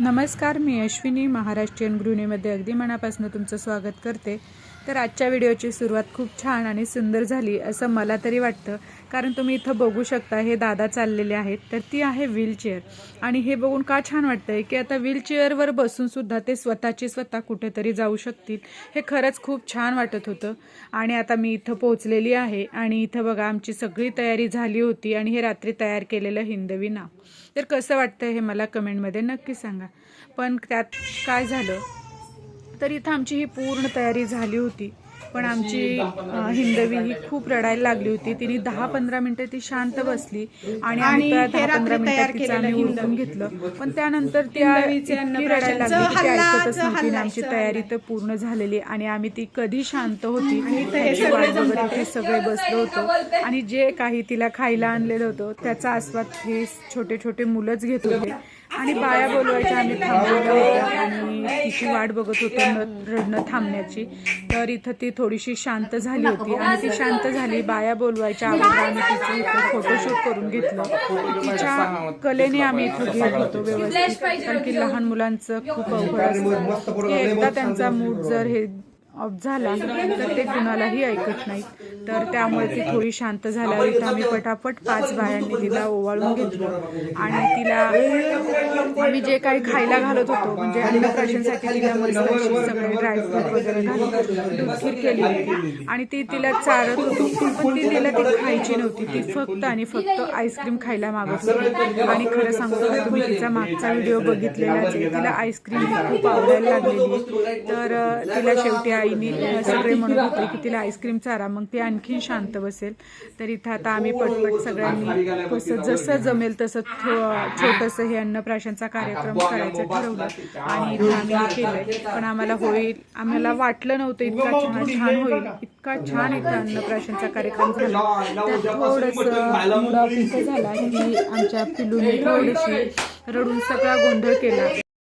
नमस्कार मी अश्विनी महाराष्ट्रीयन गृहिणीमध्ये अगदी मनापासून तुमचं स्वागत करते. तर आजच्या व्हिडिओची सुरुवात खूप छान आणि सुंदर झाली असं मला तरी वाटतं. कारण तुम्ही इथं बघू शकता हे दादा चाललेले आहेत. तर ती आहे व्हीलचेअर आणि हे बघून का छान वाटतं आहे की आता व्हीलचेअरवर बसूनसुद्धा ते स्वतःची स्वतः कुठेतरी जाऊ शकतील. हे खरंच खूप छान वाटत होतं. आणि आता मी इथं पोहोचलेली आहे आणि इथं बघा आमची सगळी तयारी झाली होती आणि हे रात्री तयार केलेलं हिंदवी नाव. तर कसं वाटतं हे मला कमेंटमध्ये नक्की सांगा. पण त्यात काय झालं? तर इथं आमची ही पूर्ण तयारी झाली होती. पण आमची हिंदवी ही खूप रडायला लागली होती. तिने दहा पंधरा मिनिटं ती शांत बसली आणि आम्ही दहा पंधरा आम्ही उरकून. घेतलं. पण त्यानंतर त्या रडायला लागली ती ऐकतच नव्हती आमची तयारी तर पूर्ण झालेली आणि आम्ही ती कधी शांत होती सगळे बसलो होतो. आणि जे काही तिला खायला आणलेलं होतं त्याचा आस्वाद हे छोटे छोटे मुलंच घेत होते. आणि बाया बोलवायच्या आम्ही थांबलेल्या होत्या आणि तिची वाट बघत होतो रडणं थांबण्याची. तर इथं ती थोडीशी शांत झाली होती आणि ती शांत झाली. बाया बोलवायच्या अगोदर आम्ही तिचं इथं फोटोशूट करून घेतलं. तिच्या कलेने आम्ही इथं घेत होतो व्यवस्थित. कारण की लहान मुलांचं खूप अवघड असतं. की एकदा त्यांचा मूड जर हे ऑफ झाला तर ते कुणालाही ऐकत नाहीत. तर त्यामुळे ती थोडी शांत झाल्यावर इथं आम्ही पटापट पाच बायांनी तिला ओवाळून घेतलं. आणि तिला आम्ही जे काही खायला घालत होतो म्हणजे अन्नप्राशनसाठी तिला मस्त सगळे ड्रायफ्रूट वगैरे घालून केली होती. आणि ती तिला चारत होती पण ती तिला ती खायची नव्हती. ती फक्त आणि फक्त आईस्क्रीम खायला मागत होती. आणि खरं सांगतो तुम्ही तिचा मागचा व्हिडिओ बघितलेलाच आहे. तिला आईस्क्रीम ही खूप आवडायला लागलेली तर तिला शेवटी आईने सगळे म्हणत होते की तिला आईस्क्रीम चारा मग ती आणखीन शांत बसेल. तर इथं आता आम्ही पटपट सगळ्यांनी कसं जसं जमेल तसं छोटंसं हे अन्नप्राशनचा कार्यक्रम करायचं ठरवलं. आणि इथं आम्ही हे केलंय. पण आम्हाला होईल आम्हाला वाटलं नव्हतं इतका छान छान होईल. इतका छान इथं अन्नप्राशनचा कार्यक्रम झाला. तर थोडंसं झाला की आमच्या पिलूने थोडीशी रडून सगळा गोंधळ केला.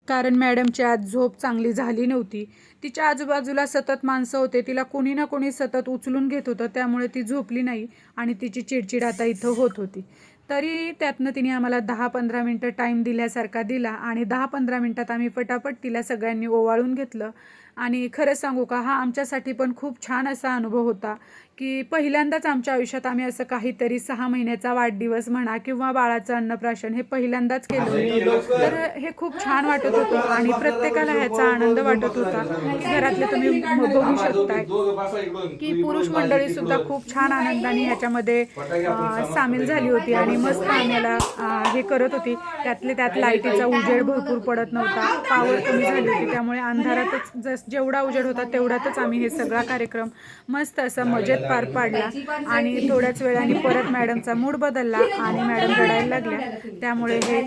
कारण मॅडमची आज झोप चांगली झाली नव्हती. तिच्या आजूबाजूला सतत माणसं होते. तिला कोणी ना कोणी सतत उचलून घेत होतं. त्यामुळे ती झोपली नाही आणि तिची चिडचिड आता इथं होत होती. तरी त्यातनं तिने आम्हाला दहा पंधरा मिनटं टाईम दिल्यासारखा दिला आणि दहा पंधरा मिनटात आम्ही पटापट तिला सगळ्यांनी ओवाळून घेतलं. आणि खरं सांगू का हा आमच्यासाठी पण खूप छान असा अनुभव होता की पहिल्यांदाच आमच्या आयुष्यात आम्ही असं काहीतरी सहा महिन्याचा वाढदिवस म्हणा किंवा बाळाचं अन्नप्राशन हे पहिल्यांदाच केलं होतं. तर हे खूप छान वाटत होतं आणि प्रत्येकाला ह्याचा आनंद वाटत होता की घरातले तुम्ही बघू शकताय की पुरुष मंडळी सुद्धा खूप छान आनंदाने ह्याच्यामध्ये सामील झाली होती आणि मस्त आम्हाला हे करत होती. त्यातले त्यात लाईटीचा उजेड भरपूर पडत नव्हता. पावर कमी झाली होती. त्यामुळे अंधारातच जस जेवढा उजेड होता तेवढ्यातच आम्ही हे सगळा कार्यक्रम मस्त असा मजेत पार पाडला. आणि थोड्याच वेळाने परत मॅडमचा मूड बदलला आणि मॅडम रडायला लागल्या. त्यामुळे हे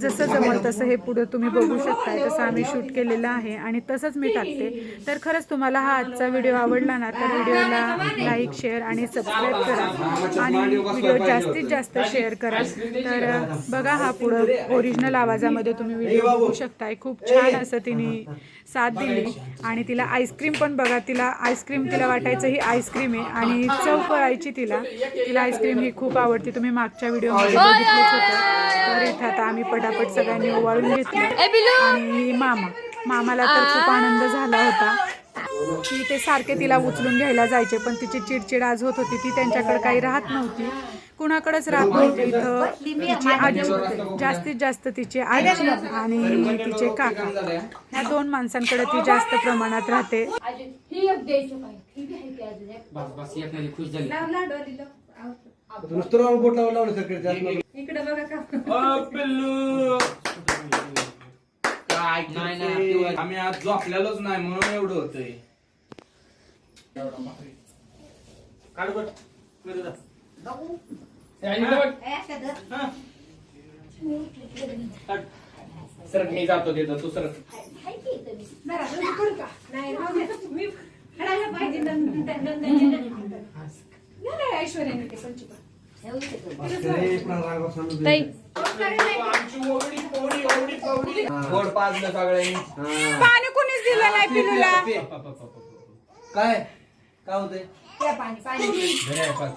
जसं जमल तसं हे पुढे तुम्ही बघू शकताय. तसं आम्ही शूट केलेलं आहे आणि तसंच मी टाकते. तर खरंच तुम्हाला हा आजचा व्हिडिओ आवडला ना तर व्हिडिओला लाईक शेअर आणि सबस्क्राईब करा. आणि व्हिडिओ जास्तीत जास्त शेअर करा. तर बघा हा पुढं ओरिजिनल आवाजामध्ये तुम्ही व्हिडिओ बघू शकताय. खूप छान असं तिने साथ दिली. आणि तिला आईस्क्रीम पण बघा तिला आईस्क्रीम तिला वाटायचं ही आईस्क्रीम आहे आणि चव कळायची तिला. तिला आईस्क्रीम ही खूप आवडते. तुम्ही मागच्या व्हिडिओमध्ये बघितलंच होतं. तर इथं आता आम्ही पटापट सगळ्यांनी ओवाळून घेतलं. आणि मामा. मामाला तर खूप आनंद झाला होता. की ते सारखे तिला उचलून घ्यायला जायचे पण तिची चिडचिड आज होत होती. ती त्यांच्याकडे काही राहत नव्हती. कुणाकडेच राहत नव्हती इथं. तिची आजी जास्तीत जास्त तिची आजी आणि तिचे काका. ह्या दोन माणसांकडे ती जास्त प्रमाणात राहते. इकडे बघा नाही आम्ही आज झोपलेलोच नाही म्हणून एवढं होतंय. काढ बरं. सरक मी जातो तिथं. तू ऐश्वर्याने पंचीपा. ताई. गोड पाजलं सगळ्यांनी पाणी कोणीच दिलं नाही पिलूला. काय? काय होतंय? पाणी पाणी.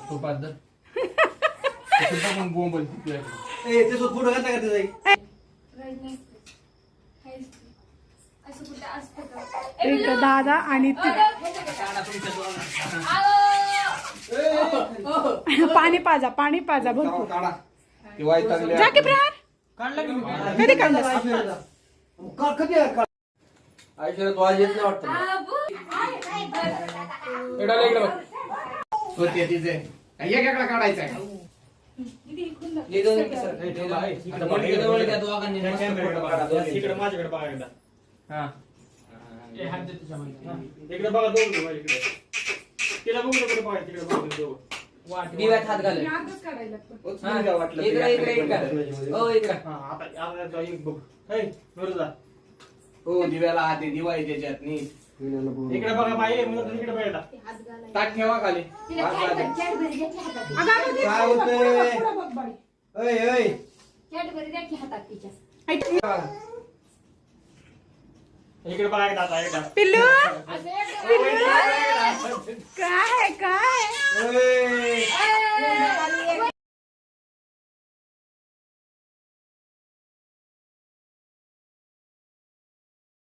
तू पाच दादा आणि ती. पाणी पाजा पाणी पाजा भरपूर. काढा ती वैतागली जा की प्रहार. काढला की मी? कधी काढलं? ऐश्वर्या तू आज येत नाही वाटतं काढायचा इकडे माझ्याकडे बघा एकदा हा. इकडे बघा दोघं जण माझ्याकडे तिला बघू नको बघा तिकडे बघा दोघं दिव्यात हात घालेल. आजच काढायला लागतं. हा. वाटलं इकडे इकडे इकडे हो इकडे हा, आता आता आता एक बघ हे, वर जा. हो दिव्याला हात आहे दिवा आहे त्याच्यात नीट इकडे बघा बाई इकडे बघा हात घालायला. ताट ठेवा खाली तिला हात घाला. कॅडबरी कॅडबरी द्या की हातात अगं, अगं, ते काय पुढं- होतंय? पुढं बघ बाई. पिल्लू? पिल्लू? का है का है